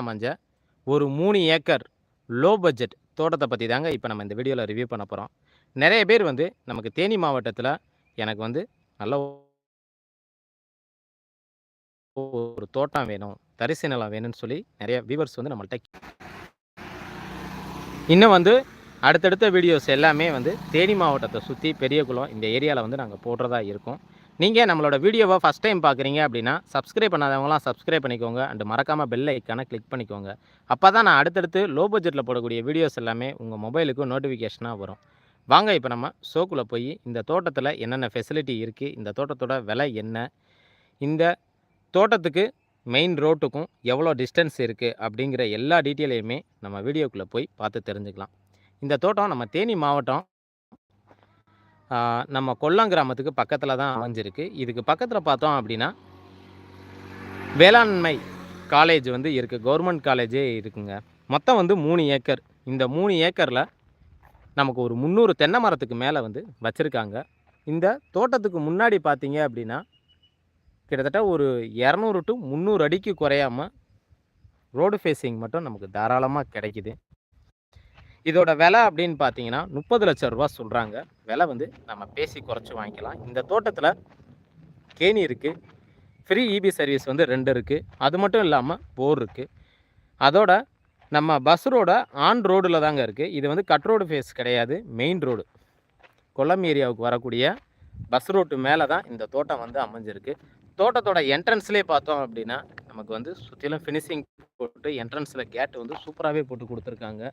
அமைஞ்ச ஒரு மூணு ஏக்கர் லோ பட்ஜெட் தோட்டத்தை பற்றி தாங்க இப்போ நம்ம இந்த வீடியோவில் ரிவ்யூ பண்ண போகிறோம் நிறைய பேர் வந்து நமக்கு தேனி மாவட்டத்தில் எனக்கு வந்து நல்ல ஒரு தோட்டம் வேணும் தரிசு நிலம் வேணும்னு சொல்லி நிறைய வியூவர்ஸ் வந்து நம்மள்ட்ட இன்னும் வந்து அடுத்தடுத்த வீடியோஸ் எல்லாமே வந்து தேனி மாவட்டத்தை சுற்றி பெரியகுளம் இந்த ஏரியாவில் வந்து நாங்கள் போடுறதா இருக்கோம். நீங்கள் நம்மளோட வீடியோவை ஃபஸ்ட் டைம் பார்க்குறீங்க அப்படின்னா சப்ஸ்கிரைப் பண்ணாதவங்களாம் சப்ஸ்கிரைப் பண்ணிக்கோங்க. அண்ட் மறக்காமல் பெல் ஐக்கானை கிளிக் பண்ணிக்கோங்க. அப்போ தான் நான் அடுத்தடுத்து லோ பட்ஜெட்டில் போடக்கூடிய வீடியோஸ் எல்லாமே உங்கள் மொபைலுக்கு நோட்டிஃபிகேஷனாக வரும். வாங்க இப்போ நம்ம ஷோக்குள்ளே போய் இந்த தோட்டத்தில் என்னென்ன ஃபெசிலிட்டி இருக்குது இந்த தோட்டத்தோட விலை என்ன இந்த தோட்டத்துக்கு மெயின் ரோட்டுக்கும் எவ்வளோ டிஸ்டன்ஸ் இருக்குது அப்படிங்கிற எல்லா டீட்டெயிலையுமே நம்ம வீடியோக்குள்ளே போய் பார்த்து தெரிஞ்சுக்கலாம். இந்த தோட்டம் நம்ம தேனி மாவட்டம் நம்ம கொல்லம் கிராமத்துக்கு பக்கத்தில் தான் அமைஞ்சிருக்கு. இதுக்கு பக்கத்தில் பார்த்தோம் அப்படின்னா வேளாண்மை காலேஜ் வந்து இருக்குது கவர்மெண்ட் காலேஜே இருக்குங்க. மொத்தம் வந்து மூணு ஏக்கர். இந்த மூணு ஏக்கரில் நமக்கு ஒரு முந்நூறு தென்னை மரத்துக்கு மேலே வந்து வச்சுருக்காங்க. இந்த தோட்டத்துக்கு முன்னாடி பார்த்தீங்க அப்படின்னா கிட்டத்தட்ட ஒரு இரநூறு டு முந்நூறு அடிக்கு குறையாமல் ரோடு ஃபேஸிங் மட்டும் நமக்கு தாராளமாக கிடைக்குது. இதோட விலை அப்படின்னு பார்த்தீங்கன்னா முப்பது லட்சம் ரூபா சொல்கிறாங்க விலை வந்து நம்ம பேசி குறைச்சி வாங்கிக்கலாம். இந்த தோட்டத்தில் கேணி இருக்குது ஃப்ரீ இபி சர்வீஸ் வந்து ரெண்டு இருக்குது அது மட்டும் இல்லாமல் போர் இருக்குது அதோட நம்ம பஸ் ரோட ஆன் ரோடில் தாங்க இருக்குது இது வந்து கட் ரோடு ஃபேஸ் கிடையாது. மெயின் ரோடு கொல்லம் ஏரியாவுக்கு வரக்கூடிய பஸ் ரோட்டு மேலே தான் இந்த தோட்டம் வந்து அமைஞ்சிருக்கு. தோட்டத்தோட என்ட்ரன்ஸ்லேயே பார்த்தோம் அப்படின்னா நமக்கு வந்து சுற்றிலும் ஃபினிஷிங் போட்டு என்ட்ரன்ஸில் கேட் வந்து சூப்பராகவே போட்டு கொடுத்துருக்காங்க.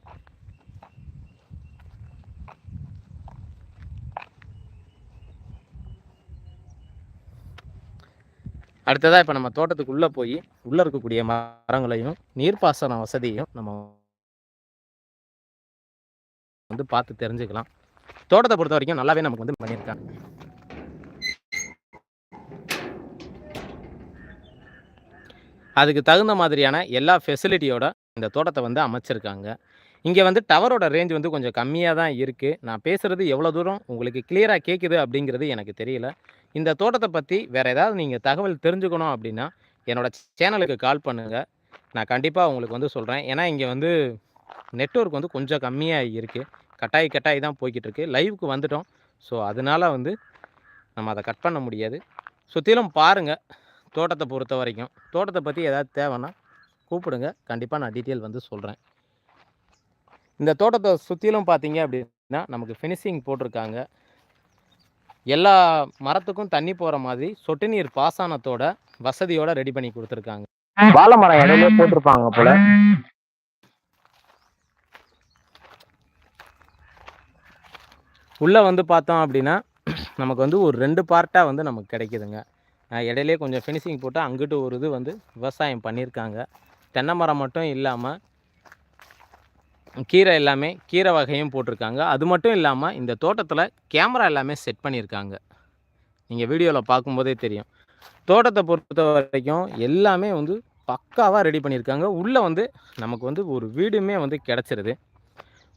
அடுத்ததாக இப்போ நம்ம தோட்டத்துக்குள்ளே போய் உள்ளே இருக்கக்கூடிய மரங்களையும் நீர்ப்பாசன வசதியையும் நம்ம வந்து பார்த்து தெரிஞ்சுக்கலாம். தோட்டத்தை பொறுத்த வரைக்கும் நல்லாவே நமக்கு வந்து பண்ணியிருக்காங்க. அதுக்கு தகுந்த மாதிரியான எல்லா ஃபெசிலிட்டியோட இந்த தோட்டத்தை வந்து அமைச்சிருக்காங்க. இங்கே வந்து டவரோட ரேஞ்ச் வந்து கொஞ்சம் கம்மியாக தான் இருக்குது நான் பேசுகிறது எவ்வளோ தூரம் உங்களுக்கு கிளியராக கேட்குது அப்படிங்கிறது எனக்கு தெரியல. இந்த தோட்டத்தை பற்றி வேறு ஏதாவது நீங்கள் தகவல் தெரிஞ்சுக்கணும் அப்படின்னா என்னோட சேனலுக்கு கால் பண்ணுங்கள் நான் கண்டிப்பாக உங்களுக்கு வந்து சொல்கிறேன் ஏன்னா இங்கே வந்து நெட்ஒர்க் வந்து கொஞ்சம் கம்மியாக இருக்குது கட்டாய் கட்டாய் தான் போய்கிட்டு இருக்கு. லைவுக்கு வந்துட்டோம். ஸோ அதனால வந்து நம்ம அதை கட் பண்ண முடியாது. சுற்றிலும் பாருங்கள் தோட்டத்தை பொறுத்த வரைக்கும். தோட்டத்தை பற்றி ஏதாவது தேவைன்னா கூப்பிடுங்க. கண்டிப்பாக நான் டீட்டெயில் வந்து சொல்கிறேன் இந்த தோட்டத்தை சுற்றிலும் பார்த்தீங்க அப்படின்னா நமக்கு ஃபினிஷிங் போட்டிருக்காங்க எல்லா மரத்துக்கும் தண்ணி போகிற மாதிரி சொட்டு நீர் பாசனத்தோட வசதியோட ரெடி பண்ணி கொடுத்துருக்காங்க. வாழை மரம் இடையிலே போட்டிருப்பாங்க போல. உள்ளே வந்து பார்த்தோம் அப்படின்னா நமக்கு வந்து ஒரு ரெண்டு பார்ட்டாக வந்து நமக்கு கிடைக்குதுங்க. இடையிலே கொஞ்சம் ஃபினிஷிங் போட்டு அங்கிட்டு ஒரு இது வந்து விவசாயம் பண்ணியிருக்காங்க தென்னை மரம் மட்டும் இல்லாமல் கீரை எல்லாமே கீரை வகையும் போட்டிருக்காங்க. அது மட்டும் இல்லாமல் இந்த தோட்டத்தில் கேமரா எல்லாமே செட் பண்ணியிருக்காங்க. நீங்கள் வீடியோவில் பார்க்கும்போதே தெரியும். தோட்டத்தை பொறுத்த வரைக்கும் எல்லாமே வந்து பக்காவாக ரெடி பண்ணியிருக்காங்க. உள்ளே வந்து நமக்கு வந்து ஒரு வீடுமே வந்து கிடச்சிருது.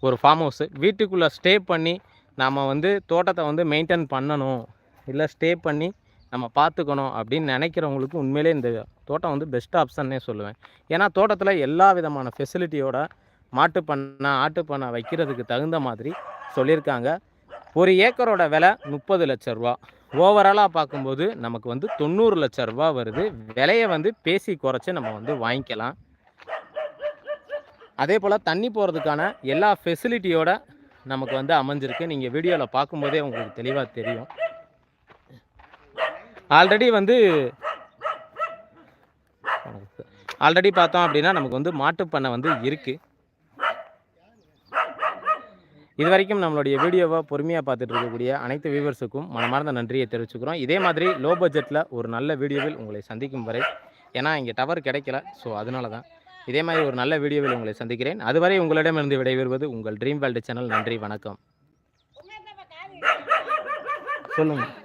ஒரு ஃபார்ம் ஹவுஸு வீட்டுக்குள்ளே ஸ்டே பண்ணி நாம் வந்து தோட்டத்தை வந்து மெயின்டைன் பண்ணணும். இல்லை ஸ்டே பண்ணி நம்ம பார்த்துக்கணும் அப்படின்னு நினைக்கிறவங்களுக்கு உண்மையிலே இந்த தோட்டம் வந்து பெஸ்ட் ஆப்ஷன்னே சொல்லுவேன். ஏன்னா தோட்டத்தில் எல்லா விதமான ஃபெசிலிட்டியோட மாட்டு பண்ணை ஆட்டு பண்ணை வைக்கிறதுக்கு தகுந்த மாதிரி சொல்லியிருக்காங்க. ஒரு ஏக்கரோட விலை முப்பது லட்ச ரூபா. ஓவராலாக பார்க்கும்போது நமக்கு வந்து தொண்ணூறு லட்ச ரூபா வருது. விலையை வந்து பேசி குறைச்சி நம்ம வந்து வாங்கிக்கலாம். அதே போல் தண்ணி போகிறதுக்கான எல்லா ஃபெசிலிட்டியோட நமக்கு வந்து அமைஞ்சிருக்கு. நீங்கள் வீடியோவில் பார்க்கும்போதே உங்களுக்கு தெளிவாக தெரியும். ஆல்ரெடி வந்து ஆல்ரெடி பார்த்தோம் அப்படின்னா நமக்கு வந்து மாட்டுப்பண்ணை வந்து இருக்குது இது வரைக்கும் நம்மளுடைய வீடியோவை பொறுமையாக பார்த்துட்டு இருக்கக்கூடிய அனைத்து வியூவர்ஸுக்கும் மனமார்ந்த நன்றியை தெரிவிச்சுக்கிறோம். இதே மாதிரி லோ பட்ஜெட்டில் ஒரு நல்ல வீடியோவில் உங்களை சந்திக்கும் வரை ஏன்னா இங்கே டவர் கிடைக்கல ஸோ அதனால தான் இதே மாதிரி ஒரு நல்ல வீடியோவில் உங்களை சந்திக்கிறேன். அதுவரை உங்களிடமிருந்து விடைபெறுவது உங்கள் ட்ரீம் வேல்டு சேனல் நன்றி வணக்கம். சொல்லுங்கள்